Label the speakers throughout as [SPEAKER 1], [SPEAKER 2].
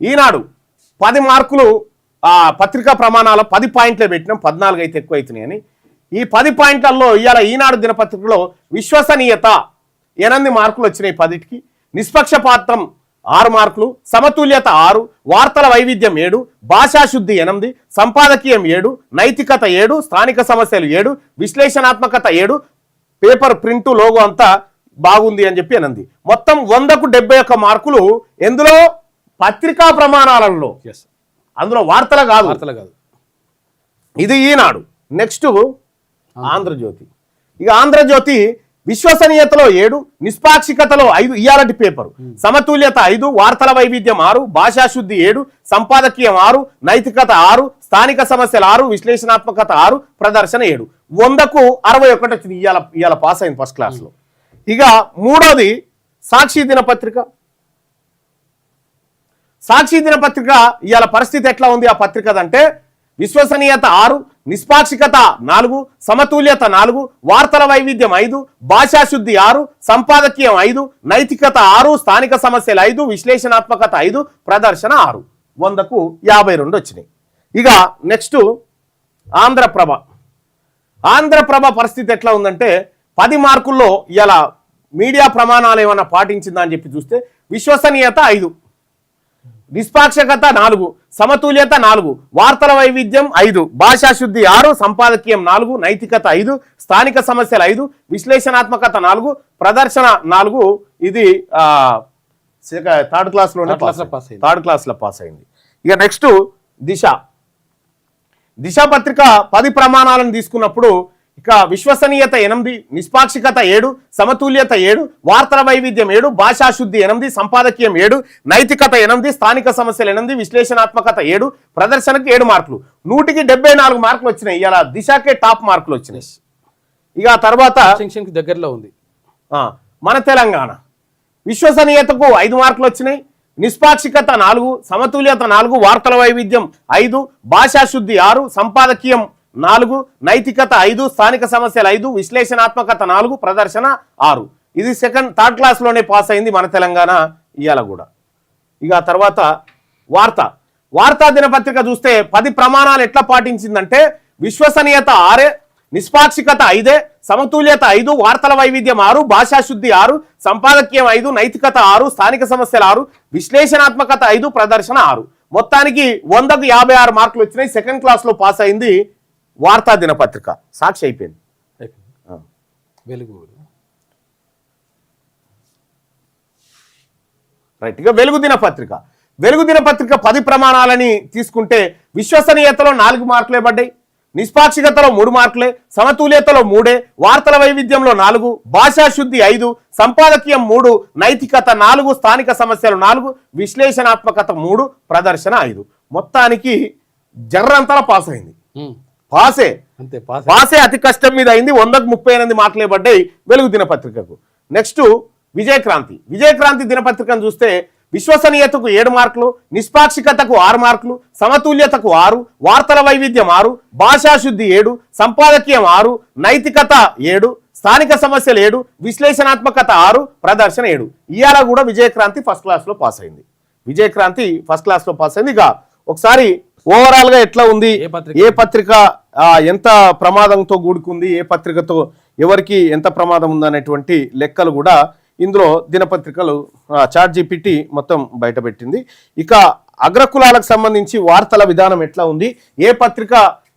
[SPEAKER 1] ఈనాడు పది మార్కులు ఆ పత్రికా ప్రమాణాల పది పాయింట్లే పెట్టినాం పద్నాలుగు అయితే ఎక్కువ అవుతున్నాయని ఈ పది పాయింట్లలో ఇవాళ ఈనాడు దినపత్రికలో విశ్వసనీయత ఎనిమిది మార్కులు వచ్చినాయి పదిటికి. నిష్పక్షపాతం ఆరు మార్కులు సమతుల్యత ఆరు వార్తల వైవిధ్యం ఏడు భాషాశుద్ధి ఎనిమిది సంపాదకీయం ఏడు నైతికత ఏడు స్థానిక సమస్యలు ఏడు విశ్లేషణాత్మకత ఏడు పేపర్ ప్రింట్ లోగో అంతా బాగుంది అని చెప్పి అనంది మొత్తం వందకు డెబ్బై ఒక్క మార్కులు ఎందులో? పత్రికా ప్రమాణాలలో. అందులో వార్తల కాదు.
[SPEAKER 2] వార్తలు కాదు.
[SPEAKER 1] ఇది ఈనాడు. నెక్స్ట్ ఆంధ్రజ్యోతి. ఇక ఆంధ్రజ్యోతి విశ్వసనీయతలో ఏడు నిష్పాక్షికతలో ఐదు ఇయాలటి పేపరు. సమతుల్యత ఐదు వార్తల వైవిధ్యం ఆరు భాషాశుద్ధి ఏడు సంపాదకీయం ఆరు నైతికత ఆరు స్థానిక సమస్యలు ఆరు విశ్లేషణాత్మకత ఆరు ప్రదర్శన ఏడు. వందకు అరవై ఒకటి వచ్చింది ఇవాళ ఇవాళ పాస్ అయింది ఫస్ట్ క్లాస్లో ఇక మూడోది సాక్షి దినపత్రిక. సాక్షి దినపత్రిక ఇవాళ పరిస్థితి ఎట్లా ఉంది ఆ పత్రిక అంటే విశ్వసనీయత ఆరు నిష్పాక్షికత నాలుగు సమతుల్యత నాలుగు వార్తల వైవిధ్యం ఐదు భాషాశుద్ధి ఆరు సంపాదకీయం ఐదు నైతికత ఆరు స్థానిక సమస్యలు ఐదు విశ్లేషణాత్మకత ఐదు ప్రదర్శన ఆరు. వందకు యాభై రెండు వచ్చినాయి. ఇక నెక్స్ట్ ఆంధ్రప్రభ. ఆంధ్రప్రభ పరిస్థితి ఎట్లా ఉందంటే పది మార్కుల్లో ఇలా మీడియా ప్రమాణాలు ఏమైనా పాటించిందా అని చెప్పి చూస్తే విశ్వసనీయత ఐదు. నిష్పాక్షకత నాలుగు సమతుల్యత నాలుగు వార్తల వైవిధ్యం ఐదు భాషాశుద్ధి ఆరు సంపాదకీయం నాలుగు నైతికత ఐదు స్థానిక సమస్యలు ఐదు విశ్లేషణాత్మకత నాలుగు ప్రదర్శన నాలుగు. ఇది థర్డ్
[SPEAKER 2] క్లాస్లో.
[SPEAKER 1] థర్డ్ క్లాస్లో పాస్ అయింది. ఇక నెక్స్ట్ దిశ. దిశ పత్రిక పది ప్రమాణాలను తీసుకున్నప్పుడు ఇక విశ్వసనీయత ఎనిమిది నిష్పాక్షికత ఏడు సమతుల్యత ఏడు వార్తల వైవిధ్యం ఏడు భాషాశుద్ధి ఎనిమిది సంపాదకీయం ఏడు నైతికత ఎనిమిది స్థానిక సమస్యలు ఎనిమిది విశ్లేషణాత్మకత ఏడు ప్రదర్శనకు ఏడు మార్కులు. నూటికి డెబ్బై నాలుగు మార్కులు వచ్చినాయి. ఇలా దిశకే టాప్ మార్కులు వచ్చినాయి. ఇక తర్వాత
[SPEAKER 2] దగ్గరలో ఉంది.
[SPEAKER 1] ఆ, మన తెలంగాణ. విశ్వసనీయతకు ఐదు మార్కులు వచ్చినాయి. నిష్పాక్షికత నాలుగు సమతుల్యత నాలుగు వార్తల వైవిధ్యం ఐదు భాషాశుద్ధి ఆరు సంపాదకీయం నాలుగు నైతికత ఐదు స్థానిక సమస్యలు ఐదు విశ్లేషణాత్మకత నాలుగు ప్రదర్శన ఆరు. ఇది సెకండ్ థర్డ్ క్లాస్లోనే పాస్ అయింది మన తెలంగాణ ఇవాళ కూడా ఇక తర్వాత వార్త. వార్తా దినపత్రిక చూస్తే పది ప్రమాణాలు ఎట్లా పాటించిందంటే విశ్వసనీయత ఆరే నిష్పాక్షికత ఐదే సమతుల్యత ఐదు వార్తల వైవిధ్యం ఆరు భాషాశుద్ధి ఆరు సంపాదకీయం ఐదు నైతికత ఆరు స్థానిక సమస్యలు ఆరు విశ్లేషణాత్మకత ఐదు ప్రదర్శన ఆరు. మొత్తానికి వందకు యాభై ఆరు మార్కులు వచ్చినాయి. సెకండ్ క్లాస్లో పాస్ అయింది వార్తా దినపత్రిక. సాక్షి అయిపోయింది.
[SPEAKER 2] వెలుగు
[SPEAKER 1] రైట్ ఇక వెలుగు దినపత్రిక. వెలుగు దినపత్రిక పది ప్రమాణాలని తీసుకుంటే విశ్వసనీయతలో నాలుగు మార్కులే పడ్డాయి. నిష్పాక్షికతలో మూడు మార్కులే సమతుల్యతలో మూడే వార్తల వైవిధ్యంలో నాలుగు భాషాశుద్ధి ఐదు సంపాదకీయం మూడు నైతికత నాలుగు స్థానిక సమస్యలు నాలుగు విశ్లేషణాత్మకత మూడు ప్రదర్శన ఐదు. మొత్తానికి జర్రంతలా పాస్ అయింది. పాసే.
[SPEAKER 2] అంతే పాస్.
[SPEAKER 1] అతి కష్టం మీద అయింది వందకు ముప్పై ఎనిమిది మార్కులే పడ్డాయి వెలుగు దినపత్రికకు. నెక్స్ట్ విజయక్రాంతి. విజయక్రాంతి దినపత్రికను చూస్తే విశ్వసనీయతకు ఏడు మార్కులు నిష్పాక్షికతకు ఆరు మార్కులు సమతుల్యతకు ఆరు వార్తల వైవిధ్యం ఆరు భాషాశుద్ధి ఏడు సంపాదకీయం ఆరు నైతికత ఏడు స్థానిక సమస్యలు ఏడు విశ్లేషణాత్మకత ఆరు ప్రదర్శన ఏడు. ఇవాళ కూడా విజయక్రాంతి ఫస్ట్ క్లాస్లో పాస్ అయింది. విజయక్రాంతి ఫస్ట్ క్లాస్లో పాస్ అయింది. ఇక ఒకసారి ఓవరాల్గా ఎట్లా ఉంది?
[SPEAKER 2] ఏ పత్రిక?
[SPEAKER 1] ఎంత ప్రమాదంతో కూడుకుంది ఏ పత్రికతో ఎవరికి ఎంత ప్రమాదం ఉందనేటువంటి లెక్కలు కూడా ఇందులో దినపత్రికలు చాట్ జీపీటీ మొత్తం బయటపెట్టింది. ఇక అగ్రకులాలకు సంబంధించి వార్తల విధానం ఎట్లా ఉంది ఏ పత్రిక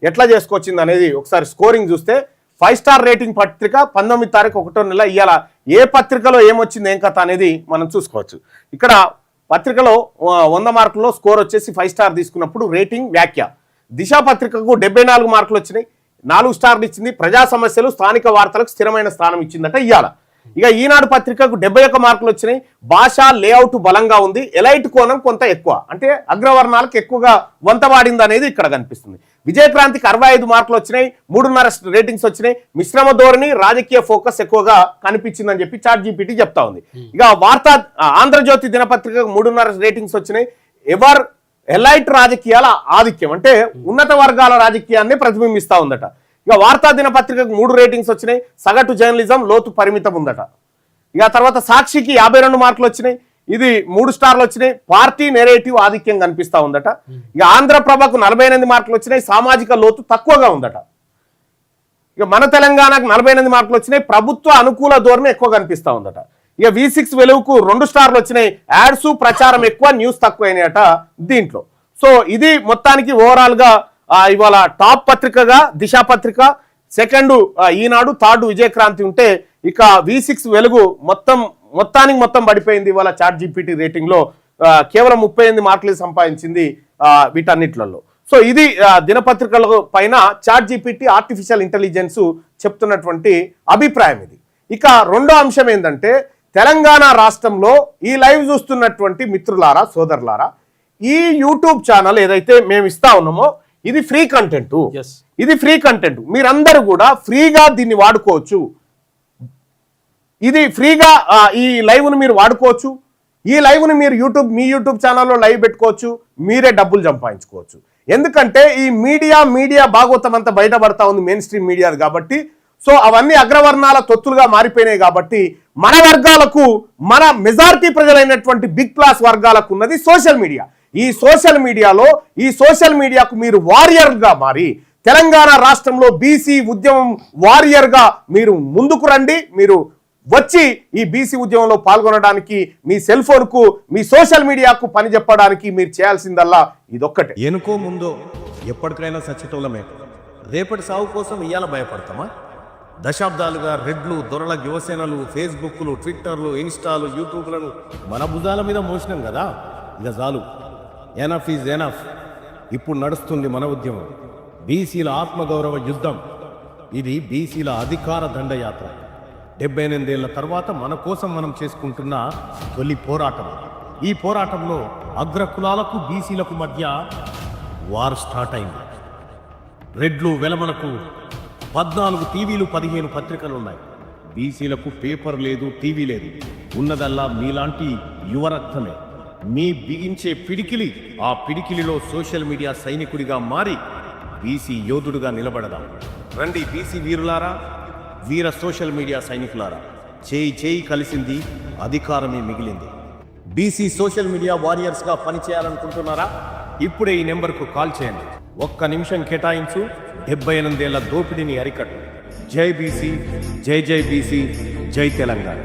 [SPEAKER 1] ఎట్లా చేసుకొచ్చింది అనేది ఒకసారి స్కోరింగ్ చూస్తే ఫైవ్ స్టార్ రేటింగ్ పత్రిక పంతొమ్మిది తారీఖు ఒకటో నెల ఇవాళ ఏ పత్రికలో ఏమొచ్చింది ఏం కథ అనేది మనం చూసుకోవచ్చు. ఇక్కడ పత్రికలో వంద మార్కుల్లో స్కోర్ వచ్చేసి ఫైవ్ స్టార్ తీసుకున్నప్పుడు రేటింగ్ వ్యాఖ్య. దిశ పత్రికకు డెబ్బై నాలుగు మార్కులు వచ్చినాయి. నాలుగు స్టార్లు ఇచ్చింది. ప్రజా సమస్యలు స్థానిక వార్తలకు స్థిరమైన స్థానం ఇచ్చిందట ఇవాళ ఇక ఈనాడు పత్రికకు డెబ్బై ఒక్క మార్కులు వచ్చినాయి. భాష లేఅవుట్ బలంగా ఉంది. ఎలైట్ కోణం కొంత ఎక్కువ. అంటే అగ్రవర్ణాలకు ఎక్కువగా వంతవాడింది అనేది ఇక్కడ కనిపిస్తుంది. విజయక్రాంతికి అరవై ఐదు మార్కులు వచ్చినాయి. మూడున్నర రేటింగ్స్ వచ్చినాయి. మిశ్రమ ధోరణి రాజకీయ ఫోకస్ ఎక్కువగా కనిపించిందని చెప్పి చాట్ జీపీటీ చెప్తా ఉంది. ఇక వార్త ఆంధ్రజ్యోతి దినపత్రికకు మూడున్నర రేటింగ్స్ వచ్చినాయి. ఎవర్ ఎలైట్ రాజకీయాల ఆధిక్యం. అంటే ఉన్నత వర్గాల రాజకీయాన్ని ప్రతిబింబిస్తా ఉందట. ఇక వార్తా దినపత్రికకు మూడు రేటింగ్స్ వచ్చినాయి. సగటు జర్నలిజం లోతు పరిమితం ఉందట. ఇక తర్వాత సాక్షికి యాభై రెండు మార్కులు వచ్చినాయి. ఇది మూడు స్టార్లు వచ్చినాయి. పార్టీ నెరేటివ్ ఆధిక్యం కనిపిస్తా ఉందట. ఇక ఆంధ్రప్రభకు నలభై ఎనిమిది మార్కులు వచ్చినాయి. సామాజిక లోతు తక్కువగా ఉందట. ఇక మన తెలంగాణకు నలభై ఎనిమిది మార్కులు వచ్చినాయి. ప్రభుత్వ అనుకూల ధోరణి ఎక్కువ కనిపిస్తూ ఉందట. ఇక వి సిక్స్ వెలుగుకు రెండు స్టార్లు వచ్చినాయి. యాడ్స్ ప్రచారం ఎక్కువ న్యూస్ తక్కువ అయినాయట దీంట్లో. సో ఇది మొత్తానికి ఓవరాల్గా ఇవాళ టాప్ పత్రికగా దిశా పత్రిక. సెకండ్ ఈనాడు థర్డ్ విజయక్రాంతి ఉంటే ఇక వి సిక్స్ వెలుగు మొత్తం మొత్తానికి మొత్తం పడిపోయింది ఇవాళ చాట్ జీపీటీ రేటింగ్లో కేవలం ముప్పై ఎనిమిది మార్కులు సంపాదించింది వీటన్నిట్లలో. సో ఇది దినపత్రికల పైన చాట్ జీపీటీ ఆర్టిఫిషియల్ ఇంటెలిజెన్స్ చెప్తున్నటువంటి అభిప్రాయం ఇది. ఇక రెండో అంశం ఏంటంటే తెలంగాణ రాష్ట్రంలో ఈ లైవ్ చూస్తున్నటువంటి మిత్రులారా సోదరులారా ఈ యూట్యూబ్ ఛానల్ ఏదైతే మేము ఇస్తా ఉన్నామో ఇది ఫ్రీ కంటెంట్. ఇది ఫ్రీ కంటెంట్. మీరందరూ కూడా ఫ్రీగా దీన్ని వాడుకోవచ్చు. ఇది ఫ్రీగా ఈ లైవ్ను మీరు వాడుకోవచ్చు. ఈ లైవ్ను మీరు యూట్యూబ్ మీ యూట్యూబ్ ఛానల్లో లైవ్ పెట్టుకోవచ్చు. మీరే డబ్బులు సంపాదించుకోవచ్చు. ఎందుకంటే ఈ మీడియా మీడియా భాగవతం అంతా బయటపడతా ఉంది మెయిన్ స్ట్రీమ్ మీడియా కాబట్టి సో అవన్నీ అగ్రవర్ణాల తొత్తులుగా మారిపోయినాయి కాబట్టి మన వర్గాలకు మన మెజారిటీ ప్రజలైనటువంటి బిగ్ క్లాస్ వర్గాలకు ఉన్నది సోషల్ మీడియా. ఈ సోషల్ మీడియాలో ఈ సోషల్ మీడియాకు మీరు వారియర్గా మారి తెలంగాణ రాష్ట్రంలో బీసీ ఉద్యమం వారియర్గా మీరు ముందుకు రండి మీరు వచ్చి ఈ బీసీ ఉద్యమంలో పాల్గొనడానికి మీ సెల్ ఫోన్కు మీ సోషల్ మీడియాకు పని చెప్పడానికి మీరు చేయాల్సిందల్లా ఇదొక్కటే.
[SPEAKER 3] ఎనుకో ముందో ఎప్పటికైనా సచ్చితోలమే రేపటి సాగు కోసం ఇవాళ భయపడతామా? దశాబ్దాలుగా రెడ్లు దొరల యువసేనలు ఫేస్బుక్లు ట్విట్టర్లు ఇన్స్టాలు యూట్యూబ్లను మన భుజాల మీద మోసినాం కదా. ఇక చాలు. ఎనఫ్ ఈజ్ ఎనఫ్ ఇప్పుడు నడుస్తుంది మన ఉద్యమం. బీసీల ఆత్మగౌరవ యుద్ధం. ఇది బీసీల అధికార దండయాత్ర. డెబ్బై ఎనిమిదేళ్ళ తర్వాత మన కోసం మనం చేసుకుంటున్న తొలి పోరాటం. ఈ పోరాటంలో అగ్రకులాలకు బీసీలకు మధ్య వార్ స్టార్ట్ అయింది. రెడ్లు వెలమలకు పద్నాలుగు టీవీలు పదిహేను పత్రికలు ఉన్నాయి బీసీలకు పేపర్ లేదు టీవీ లేదు. ఉన్నదల్లా మీలాంటి యువరక్తమే. మీ బిగించే పిడికిలి ఆ పిడికిలిలో సోషల్ మీడియా సైనికుడిగా మారి బీసీ యోధుడుగా నిలబడదాం. రండి బీసీ వీరులారా వీర సోషల్ మీడియా సైనికులారా. చేయి చేయి కలిసింది అధికారమే మిగిలింది. బీసీ సోషల్ మీడియా వారియర్స్గా పనిచేయాలనుకుంటున్నారా? ఇప్పుడే ఈ నెంబర్కు కాల్ చేయండి. ఒక్క నిమిషం కేటాయించు డెబ్బై ఎనిమిదేళ్ళ దోపిడీని అరికట్టు. జై బీసీ జై జై బీసీ జై తెలంగాణ.